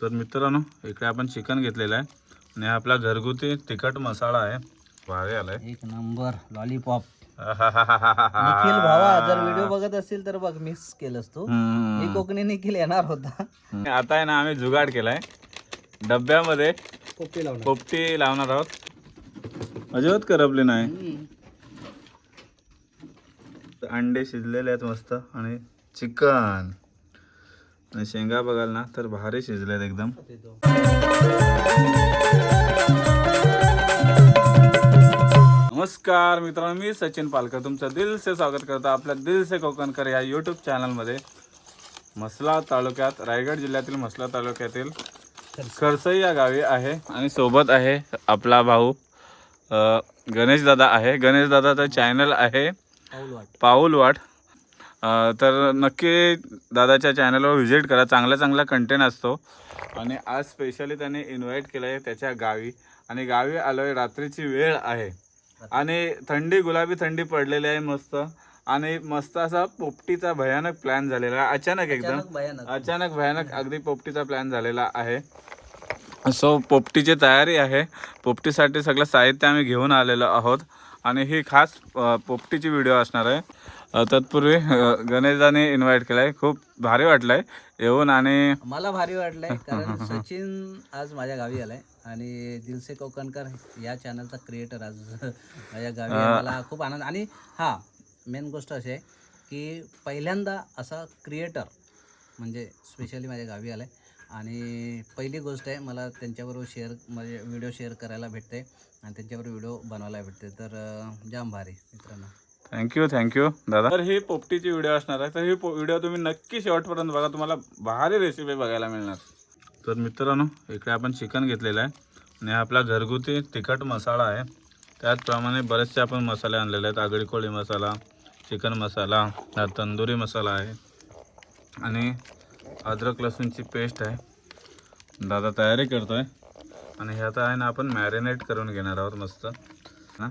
तर मित्रांनो इकडे आपण चिकन घेतलेलं आहे. आणि हा आपला घरगुती तिखट मसाला आहे. भारी आलाय. एक नंबर लॉलीपॉप निखिल भावा जर व्हिडिओ बघत असतील तर बघ मिस केलंस तू. मी. कोकणी निखिल येणार होता. आता आहे ना आम्ही जुगाड केलाय. डब्यामध्ये पोपटी लावणार. पोपटी लावणार आहोत. अजिबात करपली नाही. अंडे शिजलेले आहेत मस्त. आणि चिकन. आणि शेंगा बघाल ना तर भारी शिजलेत एकदम. नमस्कार मित्रांनो मी सचिन पालकर. तुमचं दिल से स्वागत करतो आपल्या दिल से कोकणकर या यूट्यूब चॅनलमध्ये मसला तालुक्यात रायगड जिल्ह्यातील मसला तालुक्यातील खरसई या गावी आहे आणि सोबत आहे आपला भाऊ गणेश दादा आहे. गणेश दादाचं चॅनल आहे पाऊल वाट. तर नक्की दादाच्या चॅनलवर व्हिजिट करा. चांगला चांगला कंटेंट असतो. आणि आज स्पेशली त्याने इन्व्हाइट केलं आहे त्याच्या गावी. आणि गावी आलो आहे रात्रीची वेळ आहे. आणि थंडी गुलाबी थंडी पडलेली आहे मस्त. आणि मस्त असा पोपटीचा भयानक प्लॅन झालेला आहे. अचानक एकदम. अचानक भयानक. अगदी पोपटीचा प्लॅन झालेला आहे. सो पोपटीची तयारी आहे. पोपटीसाठी सगळं साहित्य आम्ही घेऊन आलेलो आहोत. आणि ही खास पोपटीची व्हिडिओ असणार आहे. तत्पूर्वी अ, गणेशदाने इन्व्हाइट केलं आहे खूप भारी वाटलं आहे येऊन आणि मला भारी वाटलंय कारण सचिन आज माझ्या गावी आलाय आणि दिलसे कोकणकर या चॅनलचा क्रिएटर आज माझ्या गावी. मला खूप आनंद आणि हा मेन गोष्ट अशी आहे की पहिल्यांदा असा क्रिएटर म्हणजे स्पेशली माझ्या गावी आलाय. आणि पहिली गोष्ट आहे मला त्यांच्याबरोबर शेअर म्हणजे व्हिडिओ शेअर करायला भेटते आणि त्यांच्याबरोबर व्हिडिओ बनवायला भेटते. तर जाम भारी मित्रांनो. थँक्यू थँक्यू दादा. तर ही पोपटीची व्हिडिओ असणार आहे. तर ही व्हिडिओ तुम्ही नक्की शेवटपर्यंत बघा. तुम्हाला भारी रेसिपी बघायला मिळणार. तर मित्रांनो इकडे आपण चिकन घेतलेलं आहे. आणि हा आपला घरगुती तिखट मसाला आहे. त्याचप्रमाणे बरेचसे आपण मसाले आणलेले आहेत. आगडी कोळी मसाला चिकन मसाला हा तंदुरी मसाला आहे. आणि अद्रक लसूणची पेस्ट आहे. दादा तयारी करतो आहे आणि हे आता आहे ना आपण मॅरिनेट करून घेणार आहोत मस्त. ना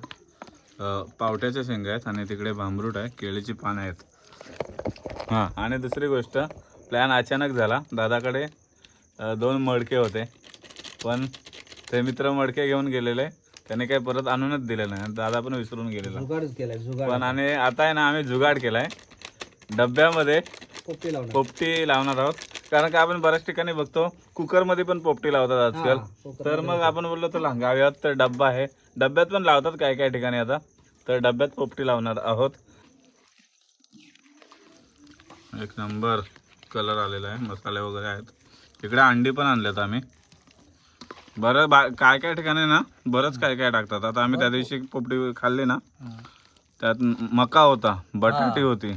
पावट्याच्या शेंगा आहेत आणि तिकडे भांबरूट आहे केळीची पानं आहेत. हां आणि दुसरी गोष्ट प्लॅन अचानक झाला. दादाकडे दोन मडके होते. पण ते मित्र मडके घेऊन गेलेले. त्याने काही परत आणूनच दिले नाही. दादा पण विसरून गेलेला. जुगाड. पण आणि आता आहे ना आम्ही जुगाड केलाय. डब्यामध्ये पोपटी लावणार आहोत. कारण का आपण बऱ्याच ठिकाणी बघतो कुकरमध्ये पण पोपटी लावतात आजकाल. तर मग आपण बोललो तुला गाव्यात तर डब्बा आहे. डब्यात पण लावतात काय काय ठिकाणी आता. तर डब्यात पोपटी लावणार आहोत. एक नंबर कलर आलेला आहे. मसाले वगैरे आहेत. इकडे अंडी पण आणल्यात आम्ही. बरं बा काय काय ठिकाणी ना बरंच काय काय टाकतात. आता आम्ही त्या दिवशी पोपटी खाल्ली ना त्यात मका होता बटाटी होती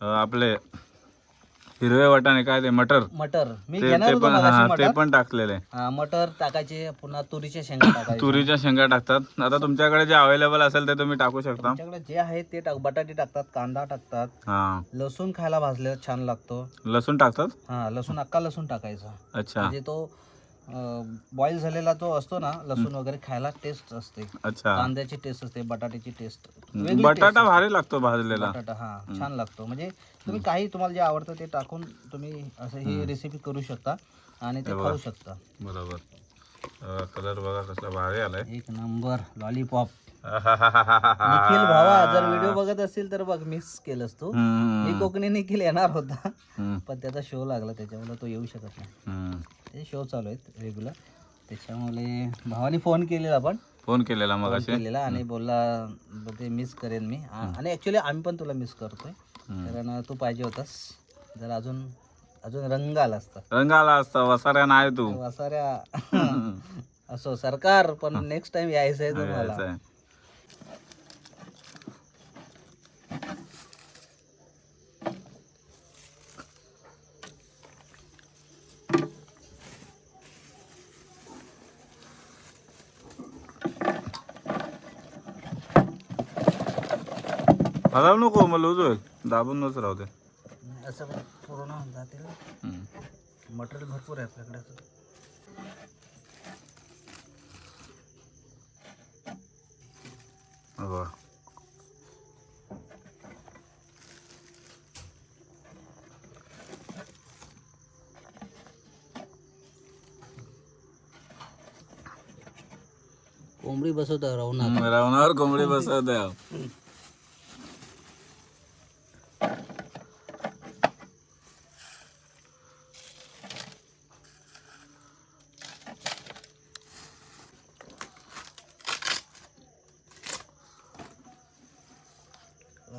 आपले हिरवे वाटाणे काय ते मटर? मटर. मी ते घेणार ते होतो पण मगाशी हा ते मटर. पण टाकलेले. हा, मटर टाकायचे पुन्हा तुरीच्या शेंगा टाकायचे तुरीच्या शेंगा टाकतात. आता तुमच्याकडे जे अवेलेबल असेल ते तुम्ही टाकू शकता. आमच्याकडे जे आहे ते टाक बटाटे टाकतात कांदा टाकतात. हा. लसूण खायला भाजले छान लागतो. लसूण टाकतात? हा लसूण अक्का लसूण टाकायचा. अच्छा. म्हणजे तो बॉईल झालेला तो असतो ना लसूण वगैरे खायला टेस्ट असते. अच्छा. कांद्याची टेस्ट असते बटाट्याची टेस्ट बटाटा भारी लागतो भाजलेला. बटाटा हा छान लागतो. म्हणजे तुम्ही काही तुम्हाला जे आवडतं ते टाकून तुम्ही असं ही रेसिपी करू शकता आणि ते खाऊ शकता. बरोबर. कलर बघा कसला भारी आलाय. एक नंबर लॉलीपॉप निखिल भावा जर व्हिडिओ बघत असतील तर बघ मिस केलंस तू. मी कोकणी निखिल येणार होता. पण त्याचा शो लागला त्याच्यामुळे तो येऊ शकत नाही. ते शो चालू आहेत रेग्युलर त्याच्यामुळे भावाने फोन केलेला पण. फोन केलेला मग केलेला आणि बोलला ते मिस करेन मी. आणि ऍक्च्युली आम्ही पण तुला मिस करतोय. कारण तू पाहिजे होतास. जर अजून अजून रंग आला असता. रंग आला असता वसाऱ्या नाही तू. वासाऱ्या. असो सरकार पण नेक्स्ट टाइम यायचं आहे तुम्हाला. हलव नको मग लूज दाबूनच राहू दे. असं पूर्ण होऊन जातील हम्म. मटेरियल भरपूर आहे आपल्याकडे वा. कोंबडी बसवत रावणार हम्म, रावणार कोंबडी बसवत हम्म.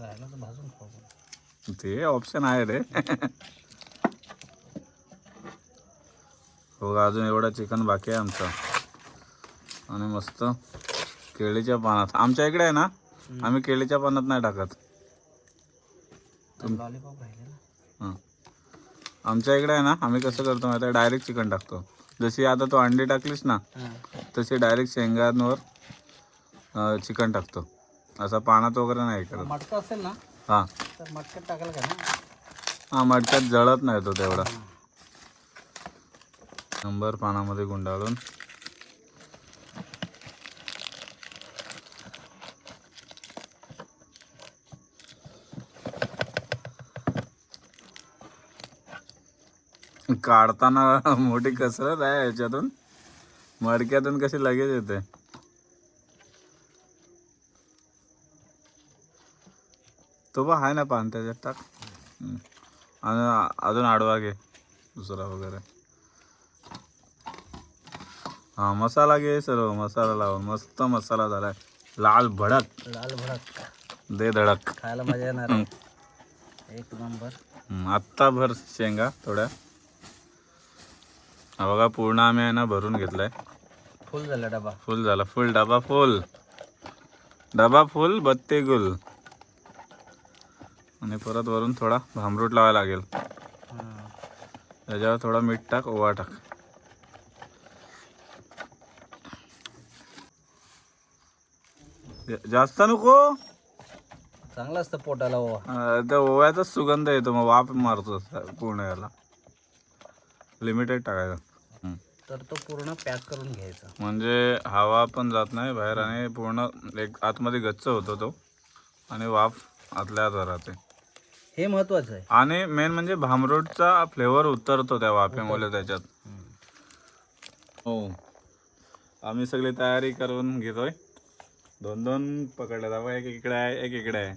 राहिलं तर भाजून खाऊ आपण. ते ऑप्शन आहे रे. हो अजून एवढा चिकन बाकी आहे आमचा. आणि मस्त केळीच्या पानात. आमच्या इकडे आहे ना आम्ही केळीच्या पानात नाही टाकत. हां. आमच्या इकडे आहे ना आम्ही कसं करतो माहिती डायरेक्ट चिकन टाकतो. जशी आता तू अंडी टाकलीस ना तशी डायरेक्ट शेंगांवर चिकन टाकतो. असा पानात वगैरे नाही करत. मटका असेल ना हां. तर मटक्यात टाकायला का ना. हा मडक्यात जळत नाही तो तेवढा. नंबर पानामध्ये गुंडाळून. काढताना मोठी कसरत आहे याच्यातून. मडक्यातून कशी लगेच येते. तो बा आहे ना पान त्याच्यात टाक. आणि अजून आडवा घे दुसरा वगैरे. हा मसाला घे सर्व मसाला लावून. मस्त मसाला झालाय. लाल भडक. लाल भडक. दे धडक. खायला मजा येणार आहे. एक नंबर. आत्ता भर शेंगा थोड्या. हा बघा पूर्ण आम्ही आहे ना भरून घेतलाय. फुल झाला डबा. फुल झाला. फुल डबा फुल. डबा फुल बत्ते गुल. आणि परत वरून थोडा भांबरूट लावायला लागेल. त्याच्यावर थोडा मीठ टाक ओवा टाक. जास्त नको. चांगलं असतं पोटाला ओवा. त्या ओव्याचाच सुगंध येतो मग वाफ मारतो पूर्ण याला. लिमिटेड टाकायचं. तर तो पूर्ण पॅक करून घ्यायचा. म्हणजे हवा पण जात नाही बाहेर आणि पूर्ण एक आतमध्ये गच्च होतो तो. आणि वाफ आतल्या आत राहते. हे महत्वाचं आहे. आणि मेन म्हणजे भामरोटचा फ्लेवर उतरतो त्या वाफेमुळे त्याच्यात. हो. आम्ही सगळी तयारी करून घेतोय. दोन दोन पकडले दाखवा एक इकडे आहे एक इकडे आहे.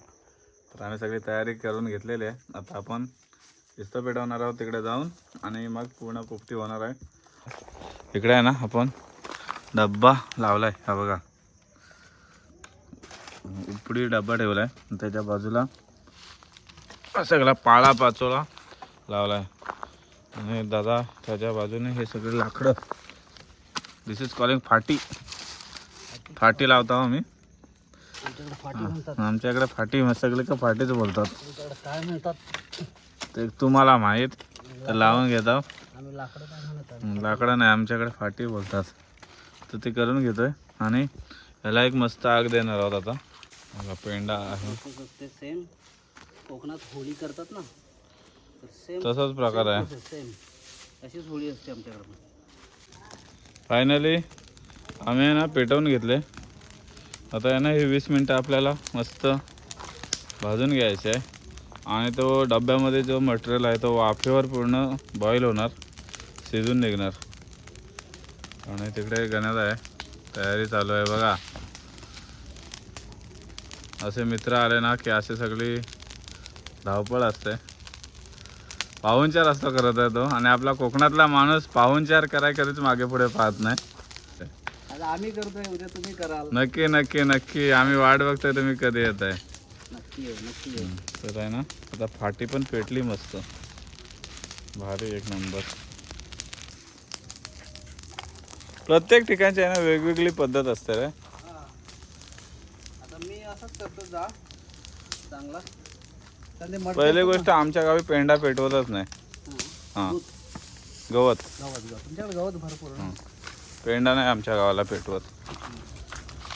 तर आम्ही सगळी तयारी करून घेतलेली आहे. आता आपण पिस्त पेटवणार आहोत तिकडे जाऊन आणि मग पूर्ण पोपटी होणार आहे. इकडे आहे ना आपण डब्बा लावलाय. हा बघा. उपडी डब्बा ठेवलाय. त्याच्या बाजूला सगळा पाळा पाचोळा लावलाय. आणि दादा त्याच्या बाजूने हे सगळे लाकडं. दिस इज कॉलिंग फाटी. फाटी लावतो आम्ही. आमच्याकडे फाटी सगळे का फाटीच बोलतात. तुमच्याकडे काय म्हणतात? ते तुम्हाला माहीत तर लावून घेतो लाकडं नाही आमच्याकडे फाटी बोलतात. तर ते करून घेतोय. आणि ह्याला एक मस्त आग देणार आहोत आता. पेंडा आहे. कोकणात होळी करतात ना तर सेम तसाच प्रकार आहे. सेम अशीच होळी असते आमच्याकडे. फायनली आम्ही आहे ना पेटवून घेतले. आता आहे ना हे वीस मिनटं आपल्याला मस्त भाजून घ्यायचे आहे. आणि तो डब्यामध्ये जो मटेरियल आहे तो वाफेवर पूर्ण बॉईल होणार शिजून निघणार. आणि तिकडे गण्यात आहे तयारी चालू आहे बघा. असे मित्र आले ना की असे सगळी धावपळ असते पाहुणचार असतो करत आहे तो. आणि आपला कोकणातला माणूस पाहुणचार कराय कधीच मागे पुढे पाहत नाही. आम्ही करतोय उद्या तुम्ही कराल. नक्की नक्की नक्की. आम्ही वाट बघतोय तुम्ही कधी येत आहे. तर आहे ना आता फाटी पण पेटली मस्त. भारी एक नंबर प्रत्येक ठिकाणची आहे ना वेगवेगळी पद्धत असते रे. आता मी असंच करतो जा. चांगला. पहिली गोष्ट आमच्या गावी पेंडा पेटवतच नाही. हा. हां. दूध. गवत. गवत गवत. तुमच्याकडे गवत भरपूर आहे? पेंडा नाही आमच्या गावाला पेटवत.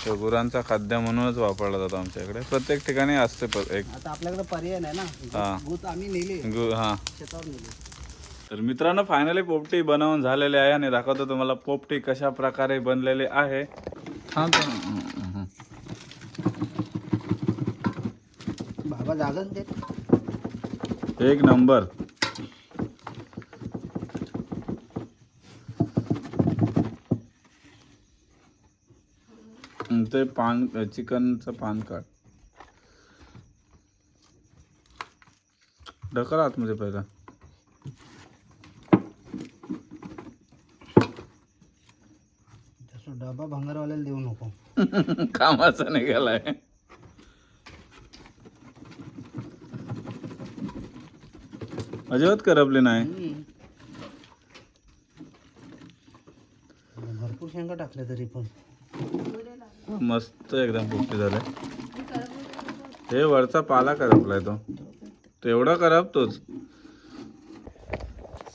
तो गुरांचा खाद्य म्हणूनच वापरला जातो आमच्याकडे प्रत्येक ठिकाणी असते प- एक. आता आपल्याकडे पर्याय नाही ना? हा. दूध आम्ही नेली. गु हां. शेतावर नेली. तर मित्रांनो फायनली पोपटी बनवून झालेली आहे आणि दाखवतो तुम्हाला पोपटी कशा प्रकारे बनलेली आहे. हा बाबा जागन ते. एक नंबर. बोलतोय पान चिकनचं पान काढ. ढकल आतमध्ये पहिला. डबा भंगारवाल्याला देऊ नको. कामाचा निघालाय. अजिबात करपले नाही. भरपूर शेंगा टाकल्या तरी पण. मस्त एकदम पोपटी झालंय हे वरचा पाला करपलाय तो. तेवढा करपतोच.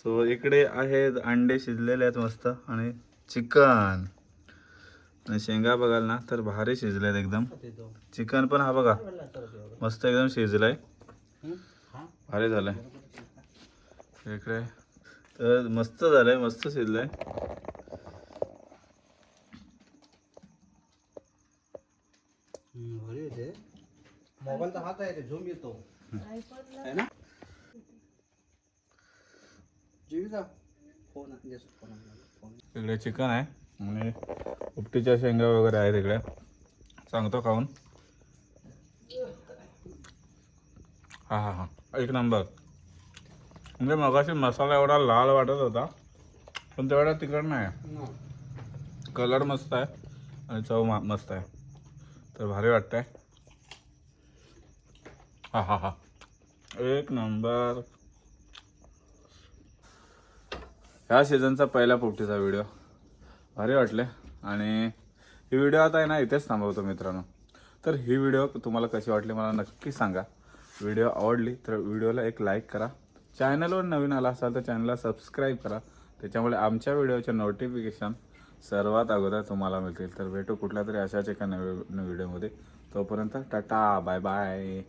सो इकडे आहेत अंडे शिजलेले आहेत मस्त आणि चिकन. आणि शेंगा बघाल ना तर भारी शिजलेत एकदम. चिकन पण हा बघा मस्त एकदम शिजलाय. भारी झालंय. इकडे. तर मस्त झालंय मस्त शिजलंय. होते मोबाईल तर हात आहे ते झूम येतो. आहे ना? जीविका फोन जसं फोन फोन इकडे चिकन आहे आणि उपटीच्या शेंगा वगैरे आहेत इकडे. सांगतो खाऊन. हा हा हा. एक नंबर. म्हणजे मगाशी मसाला एवढा लाल वाटत होता पण तेवढा तिखट नाही. कलर मस्त आहे आणि चव मस्त आहे. तर भारी वाटतंय. हा हा हा. एक नंबर. ह्या सीझनचा पहिला पोपटीचा व्हिडिओ भारी वाटले आणि ही व्हिडिओ आता आहे ना इथेच थांबवतो मित्रांनो. तर ही व्हिडिओ तुम्हाला कशी वाटली मला नक्की सांगा. व्हिडिओ आवडली तर व्हिडिओला एक लाईक करा. चॅनलवर नवीन आला असाल तर चॅनलला सबस्क्राईब करा. त्याच्यामुळे आमच्या व्हिडिओचे नोटिफिकेशन सर्वात अगोदर तुम्हाला मिळतील. तर भेटू कुठल्या तरी अशाच एका नव्या व्हिडिओमध्ये. तोपर्यंत टाटा बाय बाय